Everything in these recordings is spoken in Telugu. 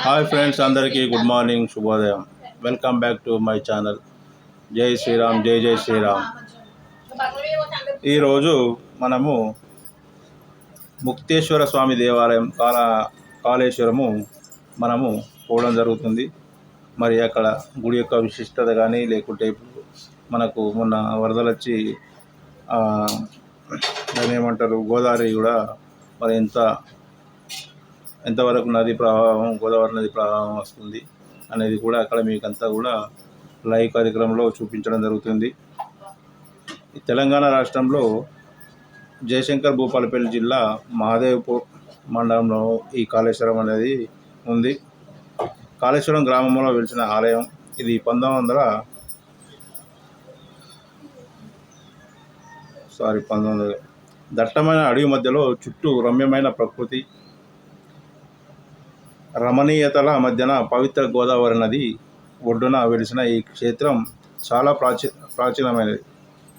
హాయ్ ఫ్రెండ్స్ అందరికీ గుడ్ మార్నింగ్ శుభోదయం. Welcome back to my channel జై శ్రీరామ్ జై జై శ్రీరామ్. ఈరోజు మనము ముక్తేశ్వర స్వామి దేవాలయం కాల కాళేశ్వరము మనము పోవడం జరుగుతుంది. మరి అక్కడ గుడి యొక్క విశిష్టత కానీ లేకుంటే ఇప్పుడు మనకు మొన్న వరదలు వచ్చి దాన్ని ఏమంటారు గోదావరి కూడా మరి ఎంత ఎంతవరకు నది ప్రవాహం గోదావరి నది ప్రవాహం వస్తుంది అనేది కూడా అక్కడ మీకు అంతా కూడా లైవ్ కార్యక్రమంలో చూపించడం జరుగుతుంది. తెలంగాణ రాష్ట్రంలో జయశంకర్ భూపాలపల్లి జిల్లా మహాదేవ్పూర్ మండలంలో ఈ కాళేశ్వరం అనేది ఉంది. కాళేశ్వరం గ్రామంలో వెలిసిన ఆలయం ఇది పంతొమ్మిది వందల సారీ పంతొమ్మిది వందల దట్టమైన అడవి మధ్యలో చుట్టూ రమ్యమైన ప్రకృతి రమణీయతల మధ్యన పవిత్ర గోదావరి నది ఒడ్డున వెలిసిన ఈ క్షేత్రం చాలా ప్రాచీ ప్రాచీనమైనది.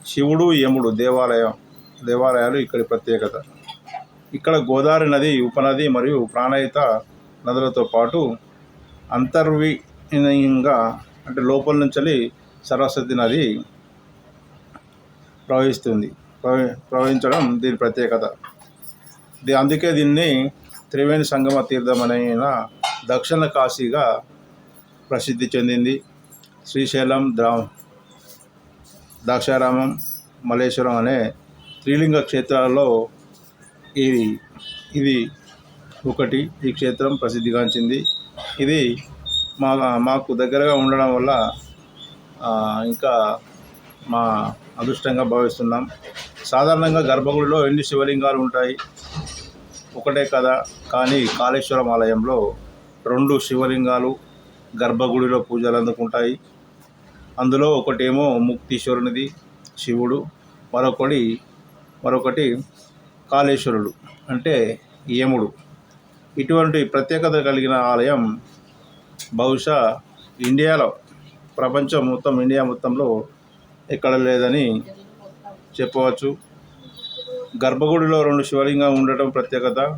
శివుడు యముడు దేవాలయం దేవాలయాలు ఇక్కడి ప్రత్యేకత. ఇక్కడ గోదావరి నది ఉపనది మరియు ప్రాణహిత నదులతో పాటు అంతర్వీయంగా అంటే లోపల నుంచి సరస్వతి నది ప్రవహిస్తుంది. ప్రవ ప్రవహించడం దీని ప్రత్యేకత. దీ అందుకే దీన్ని త్రివేణి సంగమ తీర్థమైన దక్షిణ కాశీగా ప్రసిద్ధి చెందింది. శ్రీశైలం ద్రా ద్రాక్షారామం మలేశ్వరం అనే త్రిలింగ క్షేత్రాలలో ఇది ఇది ఒకటి ఈ క్షేత్రం ప్రసిద్ధిగాంచింది. ఇది మా మాకు దగ్గరగా ఉండడం వల్ల ఇంకా మా అదృష్టంగా భావిస్తున్నాం. సాధారణంగా గర్భగుడిలో ఎన్ని శివలింగాలు ఉంటాయి? ఒకటే కదా కానీ కాళేశ్వరం ఆలయంలో రెండు శివలింగాలు గర్భగుడిలో పూజలు అందుకుంటాయి. అందులో ఒకటేమో ముక్తీశ్వరునిది శివుడు మరొకటి మరొకటి కాళేశ్వరుడు అంటే యముడు. ఇటువంటి ప్రత్యేకత కలిగిన ఆలయం బహుశా ఇండియాలో ప్రపంచం మొత్తం ఇండియా మొత్తంలో ఎక్కడ లేదని చెప్పవచ్చు. గర్భగుడిలో రెండు శివలింగం ఉండటం ప్రత్యేకత.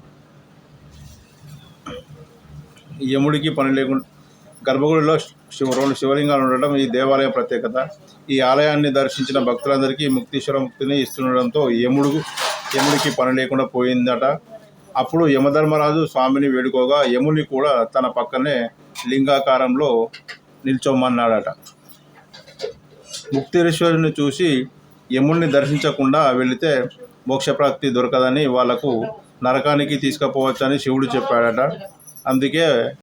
యముడికి పని లేకుండా గర్భగుడిలో శివ రెండు శివలింగాలు ఉండటం ఈ దేవాలయం ప్రత్యేకత. ఈ ఆలయాన్ని దర్శించిన భక్తులందరికీ ముక్తీశ్వర ముక్తిని ఇస్తుండడంతో యముడు యముడికి పని లేకుండా పోయిందట. అప్పుడు యమధర్మరాజు స్వామిని వేడుకోగా యముని కూడా తన పక్కనే లింగాకారంలో నిల్చోమన్నాడట. ముక్తేశ్వరుని చూసి యముడిని దర్శించకుండా వెళితే మోక్షప్రాప్తి దొరకదని వాళ్ళకు నరకానికి తీసుకుపోవచ్చని శివుడు చెప్పాడట. అందుకే